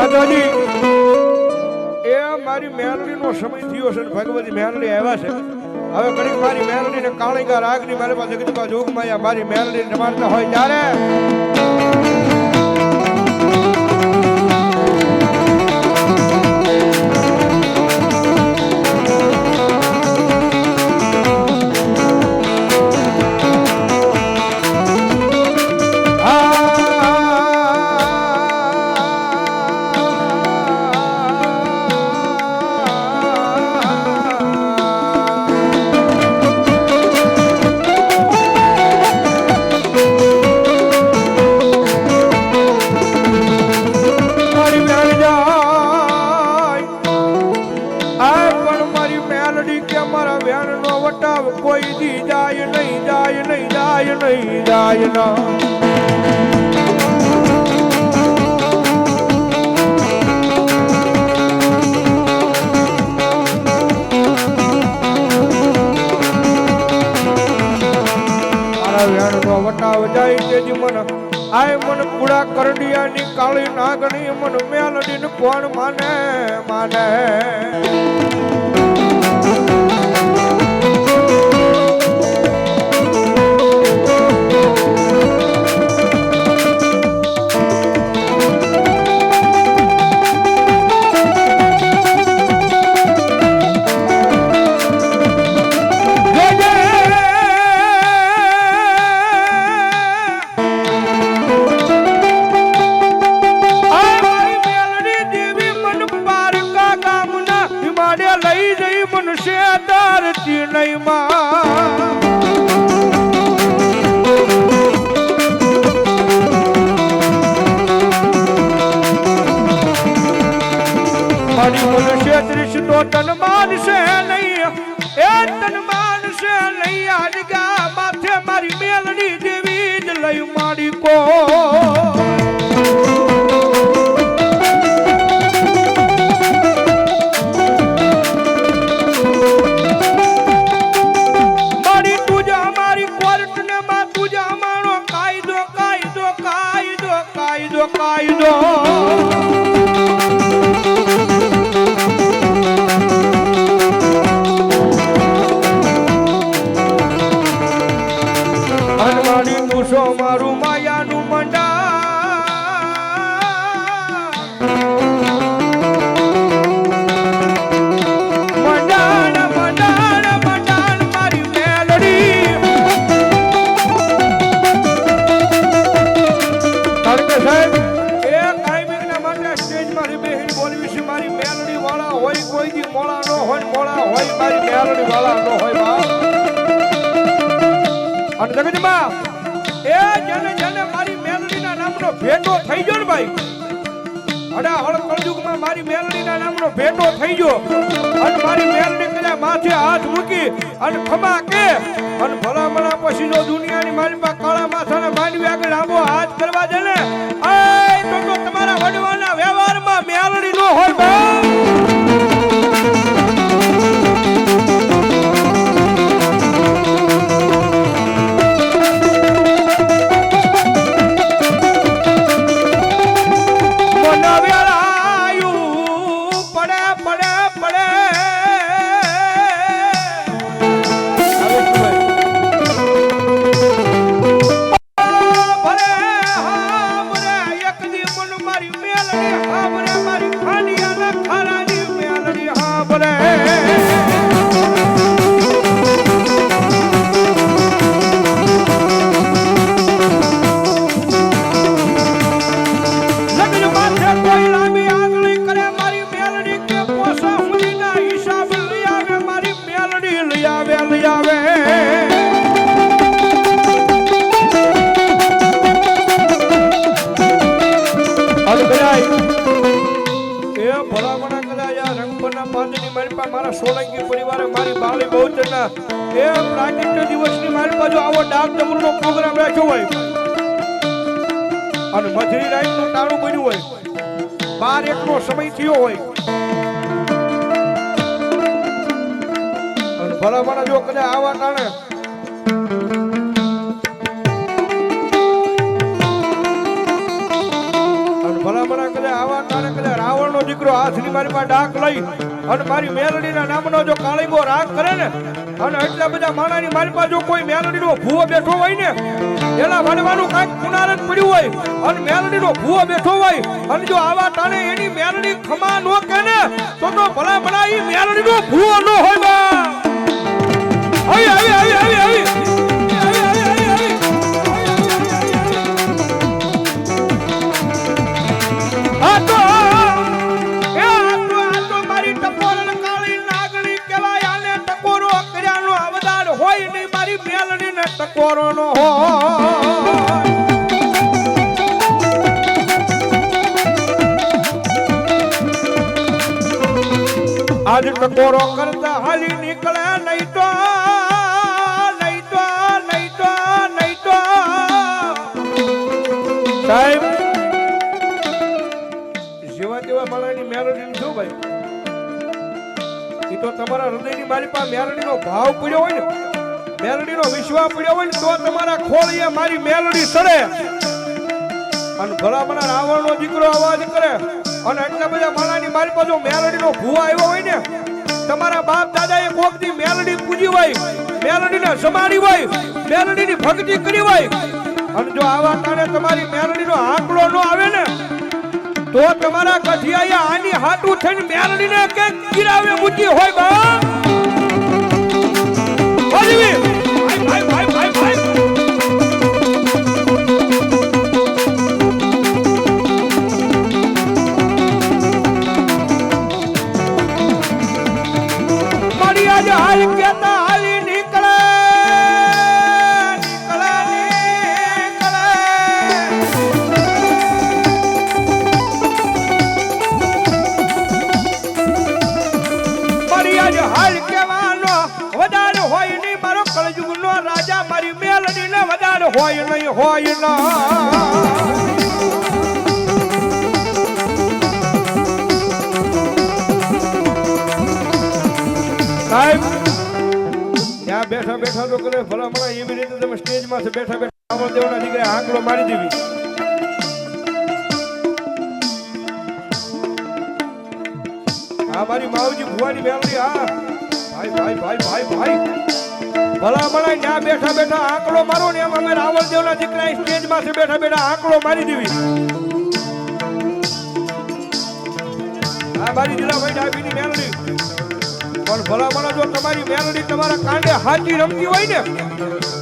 માતાજી એ મારી મેલડીનો સમય થયો છે ભગવતી મહેરણી આવ્યા છે. હવે ઘણી મારી મેલડી ને કાળીગા રાગની મારી પાસે જગદંબા જોગમાયા મારી મેલડી રમાડતા હોય ત્યારે વટાવ જાય તેજી મન. આય મન કુડા કરડિયાની કાળી નાગણી મન મેલડી ને કોણ માને માને. નહીં આજ ગા માથે મારી મેલડી જેવી જ લઈ માડી કો મારી મેલડીના નામનો ભેટો થઈ ગયો. અને મારી મેલડી કદાચ માથે હાથ મૂકી અને ખમા કે અને ભલા મણા પછી જો દુનિયાની પાસે કાળા માથાના માંડવી આગળ આંબો હાથ કરવા દે ને. તો તમારા વડવાના વ્યવહારમાં મેલડી નો હોય બા મારી સોલંકી પરિવારે મારી બાળી બહુચરના એ પ્રાચીન દિવસની મારી બાજુ આવો ડાક ડમરૂનો પ્રોગ્રામ રાખ્યો હોય. અને મધરી રાઈટનું ટાણું બન્યું હોય. બાર એકનો સમય થયો હોય. અને ભલામણા જો કદાચ આવા ટાણે ભલામણા કદાચ આવા ટાણે કદાચ રાવણનો દીકરો હાથની મારી પાસે ડાક લઈ અને મારી મેલડીના નામનો જો કાળીગો રાગ કરે ને, અને એટલા બધા માણાની મારી પાસે જો કોઈ મેલડીનો ભૂવો બેઠો હોય ને, એના ભણવાનું કાંઈક કુનાર પડ્યું હોય, અને મેલડીનો ભૂવો બેઠો હોય, અને જો આવા તાણે એની મેલડી ખમા નો કે ને તો તો ભલા ભલા ઈ મેલડીનો ભૂવો ન હોય બા. આવી આવી આવી આવી આવી મેલડી ને ટકોરો હોય. આજ ટકોરો કરતા હાલી નીકળે નહીં તો નહીં તો નહીં તો નહીં તો. સાહેબ, જેવા તેવા માણાની મેલડી શું ભાઈ એ તો તમારા હૃદયની મારી પાસે મેરણીનો ભાવ પડ્યો હોય ને. મેલડીનો વિશ્વાસ પડ્યો હોય તો તમારા ખોળીએ મારી મેલડી સડે. અને ભલા ભલા રાવણનો દીકરો અવાજ કરે. અને એટલા બધા માણાની મારી પાસે મેલડીનો ભૂવા આવ્યો હોય ને, તમારા બાપ દાદાએ કોકની મેલડી પૂજી હોય, મેલડીને સમાડી હોય, મેલડીની ભક્તિ કરી હોય. અને જો આવા કારણે તમારી મેલડીનો આંકડો ન આવે ને, તો તમારા કઠિયાએ આની હાટું થઈને મેલડીને કે ગિરાવે મૂકી હોય બા. બોલવી હોય નહીં હોય ના સાહેબ ત્યાં બેઠા બેઠા કરે ભલામણા એવી રીતે તમે સ્ટેજમાં બેઠા બેઠા રાવણ દેવના દીકરા આંકડો મારી દેવી હા મારી માવજી ભુવાની મેલડી હા ભાઈ ભાઈ ભાઈ ભાઈ ભાઈ ભલામણા ત્યાં બેઠા બેઠા આંકડો મારો ને એમ અમે રાવણ દેવના દીકરા સ્ટેજમાંથી બેઠા બેઠા આંકડો મારી દેવી હા મારી જીલાભાઈ ડાબીની મેલડી. પણ ભલામણા જો તમારી મેલડી તમારા કાંડે હાથી રમતી હોય ને,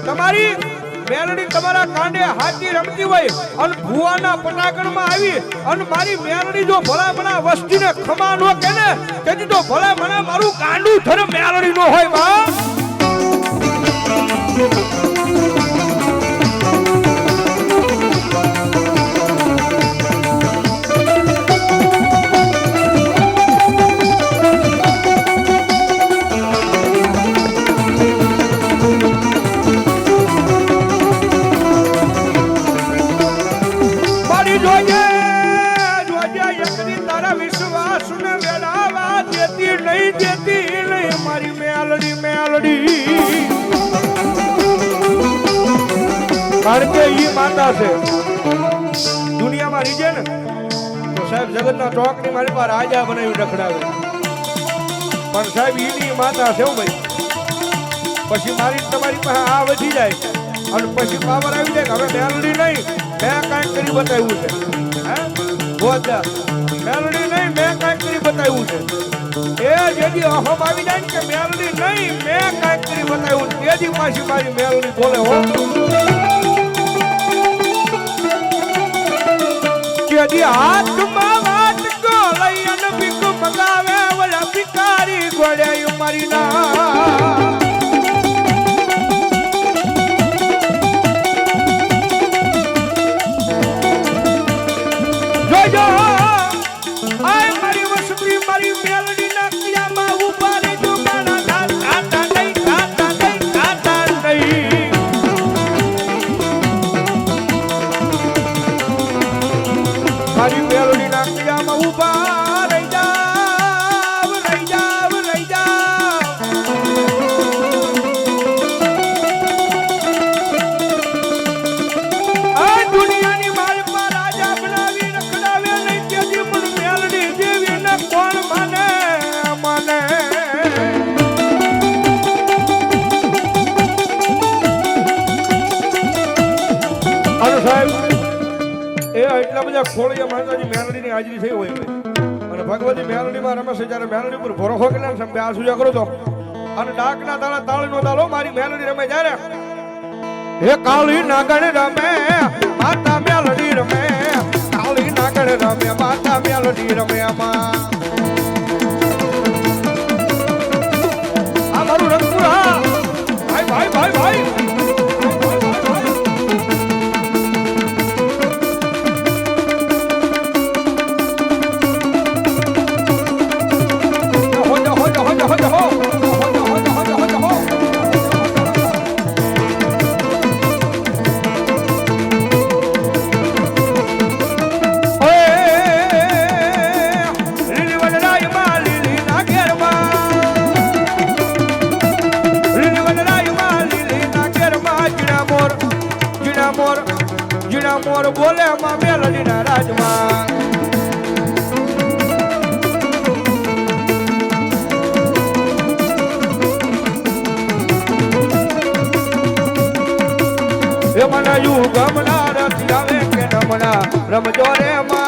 તમારી મેલડી તમારા કાંડે હાથી રમતી હોય અને ભુવાના પટાકણમાં આવી અને મારી મેલડી જો ભલામણા વસ્તીને ખમા નો કે ને તેથી તો ભલામણા મારું કાંડું ધર મેલડી નો હોય બા દેતી નહીં દેતી નહીં. મારી મેલડી મેલડી. કારણ કે ઈ માતા છે. દુનિયામાં રીજે ને, તો સાહેબ જગતના ચોકની મારી પાસે રાજા બનાવી રખડાવે. પણ સાહેબ ઈની માતા છે ભાઈ. પછી મારી તમારી પાસે આ વધી જાય. અને પછી પાવર આવી જાય હવે મેલડી નહીં, મેં કાંઈક કરી બતાવ્યું છે. હે? મેલડી નહીં, મેં કાંઈક કરી બતાવ્યું છે. એ જેથી અહમ આવી જાય કે મેલડી નહીં, મેં કાંઈક કરી બતાવ્યું તેથી પાછી મારી મેલડી બોલે હો. જેથી હાથમાં વાટકો લઈ અને ભીખ મગાવે ઓલા ભિખારી ગોળે મારી ના. જગ્યામાં ઊભા રહી જાવ રહી જાવ રહી જાવ આ દુનિયાની માલ પર રાજા બનાવી, રખડાવે નહીં, તેથી પણ મેલડી દેવી ને કોણ માને, મને? સાહેબ. કદાચ ખોળિયા માતાજી મેલડીની હાજરી થઈ હોય અને ભગવતી મેલડીમાં રમે છે જ્યારે મેલડી ઉપર ભરોસો કે સંભે આ સુજા કરો તો. અને ડાકના તાળા તાળીનો તાળો મારી મેલડી રમે જ્યારે. હે કાળી નાગણ રમે, માતા મેલડી રમે. કાળી નાગણ રમે, માતા મેલડી રમે આમાં. રમજો રે માં.